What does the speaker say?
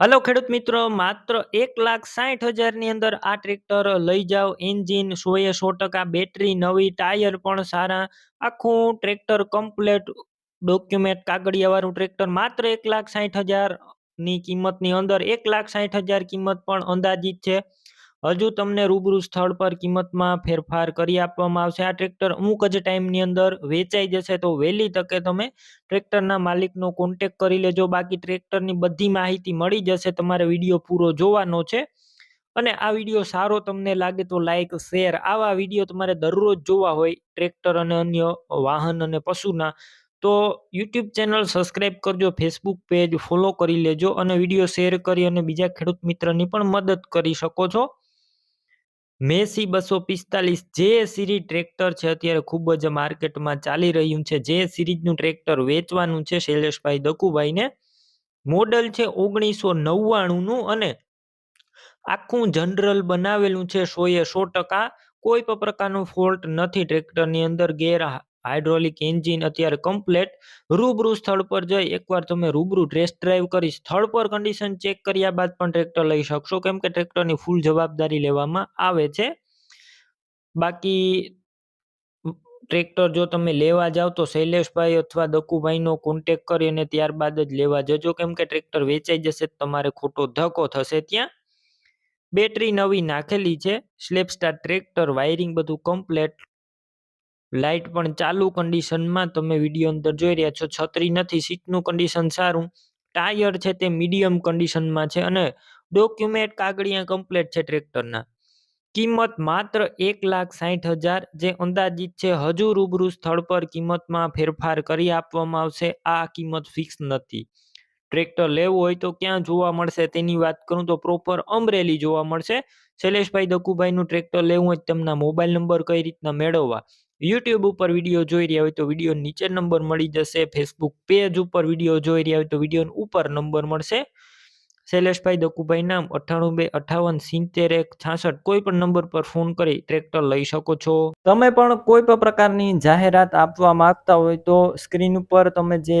Hello ખેડૂત મિત્રો, માત્ર એક લાખ સાઠ હજારની અંદર આ ટ્રેક્ટર લઈ જાઓ. એન્જિન સો એ સો ટકા બેટરી, નવી ટાયર પણ સારા. આખું ટ્રેક્ટર કમ્પ્લેટ ડોક્યુમેન્ટ કાગળિયાવાળું ટ્રેક્ટર. માત્ર એક લાખ સાઠ હજારની કિંમતની અંદર એક લાખ સાઠ હજાર કિંમત પણ અંદાજિત છે. હજુ તમને રૂબરૂ સ્થળ પર કિંમતમાં ફેરફાર કરી આપવામાં આવશે. આ ટ્રેક્ટર અમુક જ ટાઈમની અંદર વેચાઈ જશે તો વહેલી તકે તમે ટ્રેક્ટરના માલિકનો કોન્ટેક કરી લેજો. બાકી ટ્રેક્ટરની બધી માહિતી મળી જશે. તમારે વીડિયો પૂરો જોવાનો છે. અને આ વીડિયો સારો તમને લાગે તો લાઇક શેર આવા વીડિયો તમારે દરરોજ જોવા હોય ટ્રેક્ટર અને અન્ય વાહન અને પશુના. તો યુટ્યુબ ચેનલ સબસ્ક્રાઈબ કરજો ફેસબુક પેજ ફોલો કરી લેજો અને વીડિયો શેર કરી અને બીજા ખેડૂત મિત્રની પણ મદદ કરી શકો છો. મેસી બસો પિસ્તાલીસ જે સિરીઝ ટ્રેક્ટર છે અત્યારે ખૂબ જ માર્કેટમાં ચાલી રહ્યું છે. જે સિરીઝનું ટ્રેક્ટર વેચવાનું છે શૈલેષભાઈ દકુભાઈને. મોડલ છે ઓગણીસો નવ્વાણુંનું અને આખું જનરલ બનાવેલું છે સો એ સો ટકા. કોઈ પણ પ્રકારનો ફોલ્ટ નથી ટ્રેક્ટરની અંદર ગેર હાઇડ્રોલિક એન્જિન અત્યારે કમ્પ્લેટ રૂબરૂ સ્થળ પર જઈ એકવાર તમે રૂબરૂ ટેસ્ટ ડ્રાઈવ કરી સ્થળ પર કન્ડિશન ચેક કર્યા બાદ પણ ટ્રેક્ટર લઈ શકશો. કેમ કે ટ્રેક્ટરની ફૂલ જવાબદારી લેવામાં આવે છે. બાકી ટ્રેક્ટર જો તમે લેવા જાઓ તો શૈલેષભાઈ અથવા દકુભાઈનો કોન્ટેક કરી અને ત્યારબાદ જ લેવા જજો. કેમ કે ટ્રેક્ટર વેચાઈ જશે તમારે ખોટો ધક્કો થશે ત્યાં. બેટરી નવી નાખેલી છે. સ્લેપ સ્ટાર ટ્રેક્ટર વાયરિંગ બધું કમ્પ્લેટ લાઇટ પણ ચાલુ કન્ડિશનમાં તમે વીડિયો અંદર જોઈ રહ્યા છો. છત્રી નથી, સીટનું કન્ડિશન સારું. ટાયર છે તે મીડિયમ કન્ડિશનમાં છે અને ડોક્યુમેન્ટ કાગળિયા કમ્પ્લેટ છે ટ્રેક્ટરના કિંમત માત્ર એક લાખ સાઠ હજાર જે અંદાજિત છે. હજુ રૂબરૂ સ્થળ પર કિંમતમાં ફેરફાર કરી આપવામાં આવશે. આ કિંમત ફિક્સ નથી. ટ્રેક્ટર લેવું હોય તો ક્યાં જોવા મળશે? તેની વાત કરું તો પ્રોપર અમરેલી જોવા મળશે. શૈલેષભાઈ દકુભાઈનું ટ્રેક્ટર લેવું હોય તેમના મોબાઈલ નંબર કઈ રીતના મેળવવા? યુટ્યુબ ઉપર વીડિયો જોઈ રહ્યા હોય તો વીડિયો નીચે નંબર મળી જશે. ફેસબુક પેજ ઉપર વીડિયો જોઈ રહ્યા હોય તો વીડિયો ઉપર નંબર મળશે. શૈલેષભાઈ દકુભાઈ નામ અઠ્ઠાણું બે અઠાવન સિત્તેર એક છાસઠ. કોઈ પણ નંબર પર ફોન કરી ટ્રેક્ટર લઈ શકો છો. તમે પણ કોઈ પણ પ્રકારની જાહેરાત આપવા માંગતા હોય તો સ્ક્રીન ઉપર તમે જે